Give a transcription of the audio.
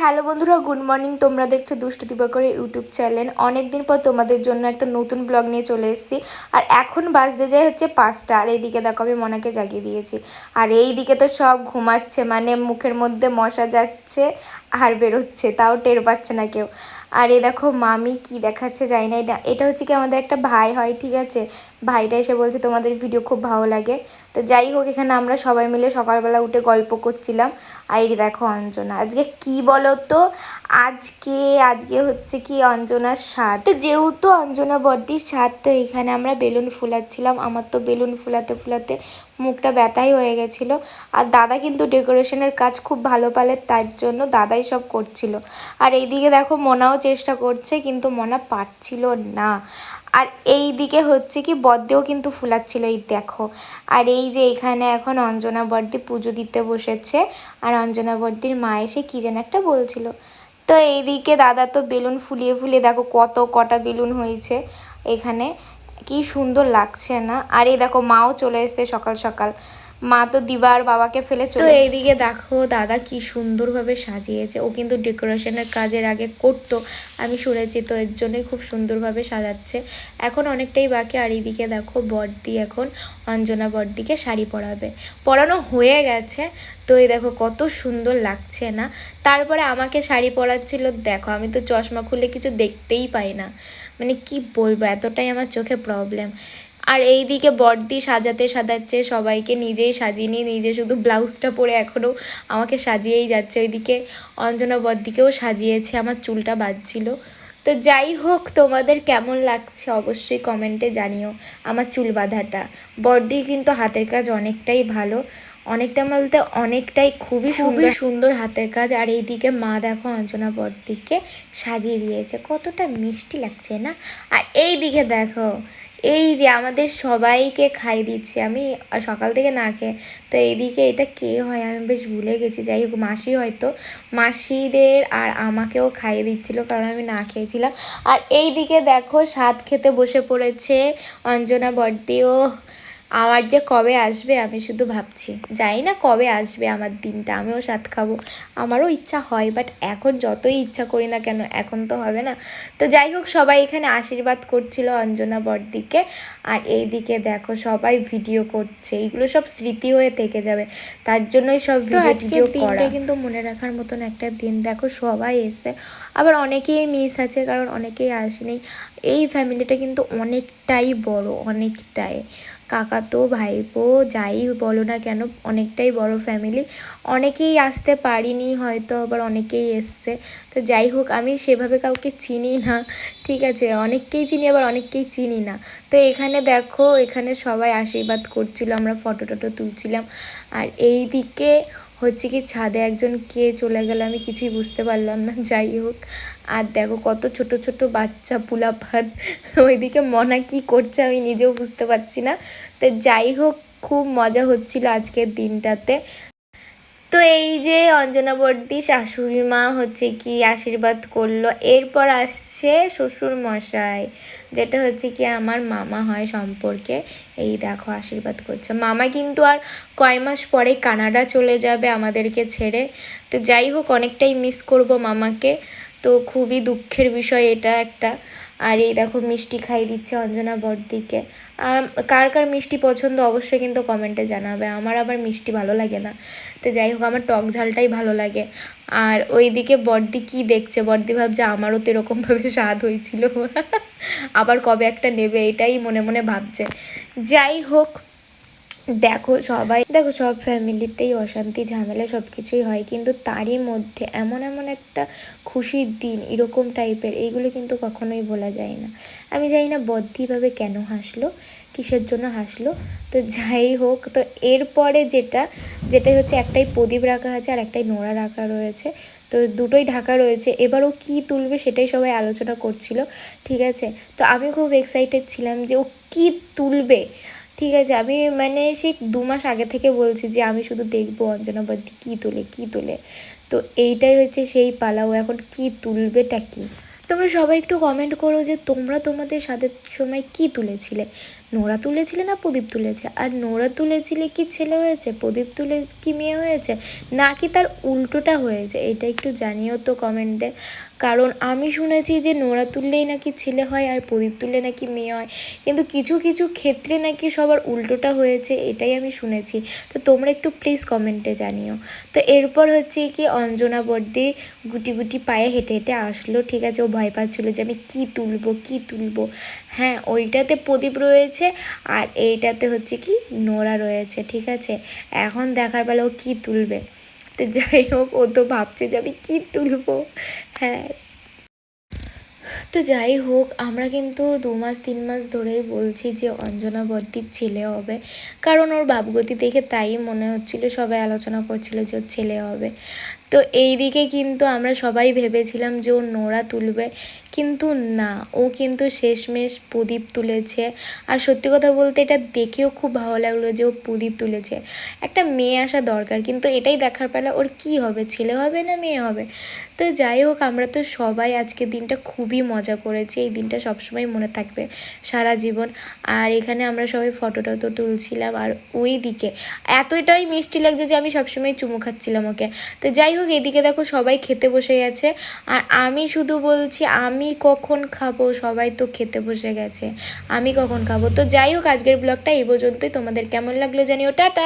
Hello বন্ধুরা, good morning. তোমরা দেখছ দুষ্টু দিবাকরের ইউটিউব চ্যানেল। অনেক দিন পর তোমাদের জন্য একটা নতুন ব্লগ নিয়ে চলে এসেছি। আর এখন বাজতে যায় হচ্ছে পাঁচটা। আর এইদিকে দেখো, আমি মনাকে জাগিয়ে দিয়েছি। আর এই দিকে তো সব ঘুমাচ্ছে মানে মুখের মধ্যে মশা যাচ্ছে আর বেরোচ্ছে, তাও টের পাচ্ছে না কেউ। আর এ দেখো, মামি কি দেখাচ্ছে জানি না। এটা এটা হচ্ছে কি আমাদের একটা ভাই হয়, ঠিক আছে? ভাইটা এসে বলছে, তোমাদের ভিডিও খুব ভালো লাগে। তো যাই হোক, এখানে আমরা সবাই মিলে সকালবেলা উঠে গল্প করছিলাম। আর দেখো অঞ্জনা, আজকে কি বলো তো আজকে আজকে হচ্ছে কি অঞ্জনার স্বাদ তো যেহেতু অঞ্জনা বদ্দির স্বাদ তো এখানে আমরা বেলুন ফুলাচ্ছিলাম। আমার তো বেলুন ফুলাতে ফুলাতে মুখটা ব্যথাই হয়ে গেছিল। আর দাদা কিন্তু ডেকোরেশনের কাজ খুব ভালো পালে, তার জন্য দাদাই সব করছিল। আর এইদিকে দেখো, মনাও চেষ্টা করছে, কিন্তু মনা পারছিল না। আর এই দিকে হচ্ছে কি বদ্দেও কিন্তু ফুলাচ্ছিল, এই দেখো। আর এই যে এখানে এখন অঞ্জনা বর্দি পুজো দিতে বসেছে, আর অঞ্জনা বর্দির মা এসে কী যেন একটা বলছিল। তো এইদিকে দাদা তো বেলুন ফুলিয়ে ফুলিয়ে, দেখো কত কটা বেলুন হয়েছে এখানে। কি সুন্দর লাগছে না? আর এই দেখো মাও চলে এসছে সকাল সকাল। মা তো দিবার বাবাকে ফেলে চলে এইদিকে দেখো দাদা কি সুন্দরভাবে সাজিয়েছে। ও কিন্তু ডেকোরেশনের কাজের আগে করতো। আমি শুনেছি তো এর জন্যই খুব সুন্দরভাবে সাজাচ্ছে। এখন অনেকটাই বাকি। আর এইদিকে দেখো বর্দি এখন অঞ্জনা বর্দিকে শাড়ি পরাবে। পরানো হয়ে গেছে। তো এই দেখো কত সুন্দর লাগছে না? তারপরে আমাকে শাড়ি পরাচ্ছিল দেখো আমি তো চশমা খুলে কিছু দেখতেই পাই না। মানে কি বলব এতটাই আমার চোখে প্রবলেম আর এই দিকে বর্দি সাজাতে সাজাচ্ছে, সবাইকে নিজেই সাজিয়ে নিজে শুধু ব্লাউজটা পরে এখনও আমাকে সাজিয়েই যাচ্ছে। ওইদিকে অঞ্জনা বর্দিকেও সাজিয়েছে, আমার চুলটা বাজছিল। তো যাই হোক, তোমাদের কেমন লাগছে অবশ্যই কমেন্টে জানিও আমার চুল বাঁধাটা। বর্দির কিন্তু হাতের কাজ অনেকটাই ভালো। অনেকটা বলতে অনেকটাই খুবই সুন্দর সুন্দর হাতের কাজ। আর এইদিকে মা দেখো অঞ্জনা বর্দিকে সাজিয়ে দিয়েছে। কতটা মিষ্টি লাগছে না? আর এই দিকে দেখো এই যে আমাদের সবাইকে খাই দিচ্ছে, আমি সকাল থেকে না খেয়ে, তো এইদিকে এটা কে হয় আমি বেশ ভুলে গেছি, যাই হোক মাসি হয়তো, মাসিদের আর আমাকেও খাইয়ে দিচ্ছিল কারণ আমি না খেয়েছিলাম। আর এই দিকে দেখো স্বাদ খেতে বসে পড়েছে অঞ্জনা বর্দিও আমার যে কবে আসবে আমি শুধু ভাবছি। জানি না কবে আসবে আমার দিনটা আমিও স্বাদ খাব। আমারও ইচ্ছা হয় বাট এখন যতই ইচ্ছা করি না কেন এখন তো হবে না। তো যাই হোক সবাই এখানে আশীর্বাদ করছিল অঞ্জনা বর্দিকে আর এই দিকে দেখো সবাই ভিডিও করছে। এইগুলো সব স্মৃতি হয়ে থেকে যাবে। তার জন্যই সব ভিডিও দিনটা কিন্তু মনে রাখার মতন একটা দিন। দেখো সবাই এসে আবার অনেকেই মিস আছে কারণ অনেকেই আসেনি। এই ফ্যামিলিটা কিন্তু অনেকটাই বড় অনেকটাই। কাকাতো, ভাইপো, যাই বলো না কেন, অনেকটাই বড় ফ্যামিলি অনেকেই আসতে পারিনি হয়তো, আবার অনেকেই এসছে। তো যাই হোক, আমি সেভাবে কাউকে চিনি না, ঠিক আছে? অনেককেই চিনি, আবার অনেককেই চিনি না। তো এখানে দেখো, এখানে সবাই আশীর্বাদ করছিল, আমরা ফটো টটো তুলছিলাম। আর এই দিকে হচ্ছে কি ছাদে একজন কে চলে গেল আমি কিছুই বুঝতে পারলাম না, যাই হোক। আর দেখো কত ছোট ছোট বাচ্চা পুলাপাত ওইদিকে মনা কি করছে আমি নিজেও বুঝতে পারছি না। তো যাই হোক, খুব মজা হচ্ছিল আজকের দিনটাতে। তো এই যে অঞ্জনা বর্দি শাশুড়ি মা হচ্ছে কি আশীর্বাদ করল, এরপর আসছে শ্বশুর মশাই, যেটা হচ্ছে কি আমার মামা হয় সম্পর্কে, এই দেখো আশীর্বাদ করছে। মামা কিন্তু আর কয় মাস পরে কানাডা চলে যাবে আমাদেরকে ছেড়ে, তো যাই হোক অনেকটাই মিস করব মামাকে, তো খুবই দুঃখের বিষয় এটা একটা। আর এই দেখো মিষ্টি খাই দিচ্ছে অঞ্জনা বর্দিকে আর কার কার মিষ্টি পছন্দ অবশ্যই কিন্তু কমেন্টে জানাবে। আমার আবার মিষ্টি ভালো লাগে না। তো যাই হোক, আমার টক ঝালটাই ভালো লাগে। আর ওইদিকে বর্দি কি দেখছে? বর্দি ভাবছে আমারও তো এরকমভাবে স্বাদ হয়েছিল। আবার কবে একটা নেবে এটাই মনে মনে ভাবছে। যাই হোক দেখো, সবাই, দেখো, সব ফ্যামিলিতেই অশান্তি, ঝামেলা সব কিছুই হয়, কিন্তু তারই মধ্যে এমন এমন একটা খুশির দিন, এরকম টাইপের, এইগুলো কিন্তু কখনোই বলা যায় না। আমি জানি না বদ্ধিভাবে কেন হাসলো, কিসের জন্য হাসলো, তো যাই হোক, তো এরপরে যেটা যেটা হচ্ছে একটাই প্রদীপ রাখা আছে আর একটাই নোড়া রাখা রয়েছে, তো দুটোই ঢাকা রয়েছে এবারও কি তুলবে সেটাই সবাই আলোচনা করছিল, ঠিক আছে? তো আমি খুব এক্সাইটেড ছিলাম যে ও কি তুলবে ঠিক আছে, আমি মানে সেই দু মাস আগে থেকে বলছি যে আমি শুধু দেখব অঞ্জনা কী তোলে কী তোলে। তো এইটাই হচ্ছে সেই পালাও, এখন কি তুলবেটা কী? তোমরা সবাই একটু কমেন্ট করো যে তোমরা তোমাদের সাথে সময় কি তুলেছিলে। নোরা তুলেছিলে না প্রদীপ তুলেছে? আর নোরা তুলেছিলে কি ছেলে হয়েছে? প্রদীপ তুলে কি মেয়ে হয়েছে? নাকি তার উল্টোটা হয়েছে? এটা একটু জানিও তো কমেন্টে। কারণ আমি শুনেছি যে নোরা তুললেই নাকি ছেলে হয় আর প্রদীপ তুললে নাকি মেয়ে হয়। কিন্তু কিছু কিছু ক্ষেত্রে নাকি সবার উল্টোটা হয়েছে, এটাই আমি শুনেছি। তো তোমরা একটু প্লিজ কমেন্টে জানিও। তো এরপর হচ্ছে কি অঞ্জনা বর্দি গুটি গুটি পায়ে হেঁটে হেঁটে আসলো। ঠিক আছে, ও ভয় পাচ্ছিলো যে আমি কী তুলবো কী তুলবো? হ্যাঁ ওইটাতে প্রদীপ রয়েছে আর এইটাতে হচ্ছে কি নোরা রয়েছে, ঠিক আছে? এখন দেখার বেলা ও কী তুলবে? তো যাই হোক, ও তো ভাবছে যে আমি কী তুলবো? হ্যাঁ। তো যাই হোক, আমরা কিন্তু দু মাস, তিন মাস ধরেই বলছি যে অঞ্জনা বর্দির ছেলে হবে। কারণ ওর বাপগতি দেখে তাই মনে হচ্ছিল, সবাই আলোচনা করছিল যে ওর ছেলে হবে। তো এই দিকে কিন্তু আমরা সবাই ভেবেছিলাম যে ও নোরা তুলবে। কিন্তু না, ও কিন্তু শেষমেশ প্রদীপ তুলেছে। আর সত্যি কথা বলতে এটা দেখেও খুব ভালো লাগল যে ও প্রদীপ তুলেছে। একটা মেয়ে আসা দরকার, কিন্তু এটাই দেখার পেলে ওর কি হবে, ছেলে হবে না মেয়ে হবে? তো যাই হোক, আমরা তো সবাই আজকের দিনটা খুবই মজা করেছি। এই দিনটা সবসময় মনে থাকবে সারা জীবন। আর এখানে আমরা সবাই ফটো টটো তুলছিলাম। আর ওই দিকে এতটাই মিষ্টি লাগছে যে আমি সবসময় চুমু খাচ্ছিলাম ওকে। তো যাই হোক এদিকে দেখো সবাই খেতে বসে গেছে। আর আমি শুধু বলছি, আমি কখন খাব? সবাই তো খেতে বসে গেছে। আমি কখন খাব? তো যাই হোক আজকের ব্লগটা এই পর্যন্তই। তোমাদের কেমন লাগল জানিও। টাটা!